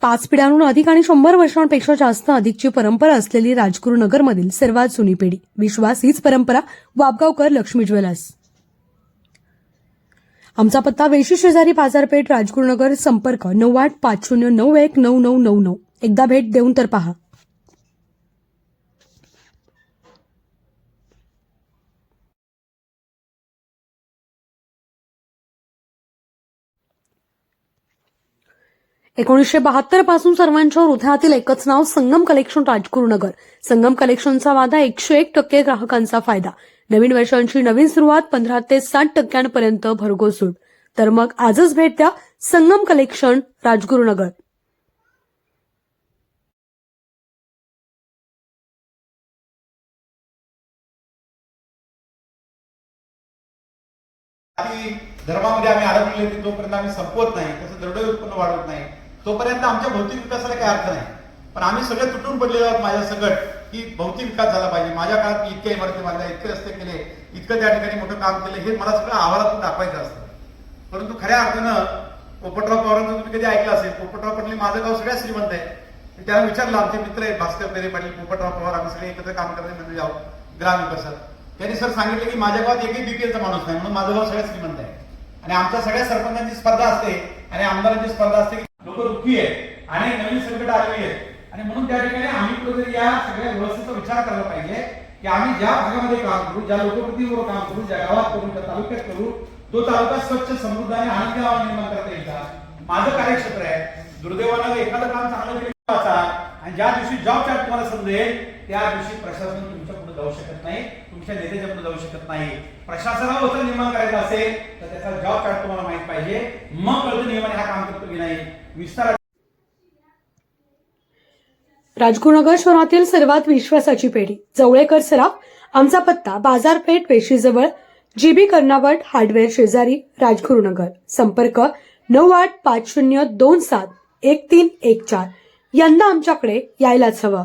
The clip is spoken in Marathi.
पाच पिढ्यांहून अधिक आणि शंभर वर्षांपेक्षा जास्त अधिकची परंपरा असलेली राजगुरुनगरमधील सर्वात जुनी पिढी. विश्वास हीच परंपरा वाबगावकर लक्ष्मी ज्वेलर्स. आमचा पत्ता वेशी शेजारी बाजारपेठ राजगुरुनगर संपर्क नऊ आठ पाच शून्य नऊ एक नऊ नऊ नऊ नऊ. एकदा भेट देऊन तर पहा. एकोणीसशे बहात्तरपासून सर्वांच्या हृदयातील एकच नाव संगम कलेक्शन राजगुरुनगर. संगम कलेक्शनचा वादा एकशे एक टक्के ग्राहकांचा फायदा. नवीन वर्षांची नवीन सुरुवात पंधरा ते साठ टक्क्यांपर्यंत भरघोस सूट तर मग आजच भेट द्या संगम कलेक्शन राजगुरुनगर. धर्मामध्ये आम्ही अडकलेले जोपर्यंत आम्ही संपवत नाही त्याचं दरडोई उत्पन्न वाढवत नाही. तोपर्यंत आमच्या भौतिक विकासाला काही अर्थ नाही. पण आम्ही सगळे तुटून पडलेलो आहोत माझ्या सगळं की भौतिक विकास झाला पाहिजे. माझ्या काळात इतक्या इमारती बांधल्या इतके रस्ते केले इतकं त्या ठिकाणी मोठं काम केलं हे मला सगळं आवारातून दाखवायचं असतं. परंतु खऱ्या अर्थानं पोपटराव पवारांचं तुम्ही कधी ऐकलं असेल पोपटराव पाटील माझं गाव सगळ्यात श्रीमंत आहे. त्याला विचारलं आमचे मित्र आहेत भास्कर पेरे पाटील पोपटराव पवार आम्ही सगळे एकत्र काम करण्याचे म्हणजे जाऊ ग्राम विकासात. त्यांनी सर सांगितलं की माझ्या गावात एकही बीपीएलचा माणूस नाही म्हणून माझं गाव सगळ्यात श्रीमंत आहे. आणि आमच्या सगळ्या सरपंचांची स्पर्धा असते आणि आमदारांची स्पर्धा असते की दुःखी आणि नवीन संकट आलेली आहेत. आणि म्हणून त्या ठिकाणी आम्ही कुठेतरी या सगळ्या व्यवस्थेचा विचार करायला पाहिजे की आम्ही ज्या भागामध्ये काम करू ज्या लोकप्रतिनिधीवर काम करू ज्या गावात करू त्या तालुक्यात करू तो तालुका स्वच्छ समृद्ध आणि आनंदी गाव निर्माण करता येईल का? माझं कार्यक्षेत्र आहे. दुर्दैवानं एखादं काम चांगलं केलं आणि ज्या दिवशी जॉब चार्ट तुम्हाला समजेल त्या दिवशी प्रशासन तुमच्या पुढे जाऊ शकत नाही. तुमच्या नेत्याच्या पुढे जाऊ शकत नाही. प्रशासनावर वचन निर्माण करायचं असेल तर त्याचा जॉब कार्ड तुम्हाला माहीत पाहिजे. मग कळतं नियमाने हा काम करतो की नाही. विस्तार राजगुरुनगर शहरातील सर्वात विश्वासाची पेढी जवळेकर सराफ आमचा पत्ता बाजारपेठ वेशीजवळ जीबी कर्नावट हार्डवेअर शेजारी राजगुरुनगर. संपर्क नऊ आठ पाच शून्य दोन सात एक तीन एक चार. यंदा आमच्याकडे यायलाच हवं.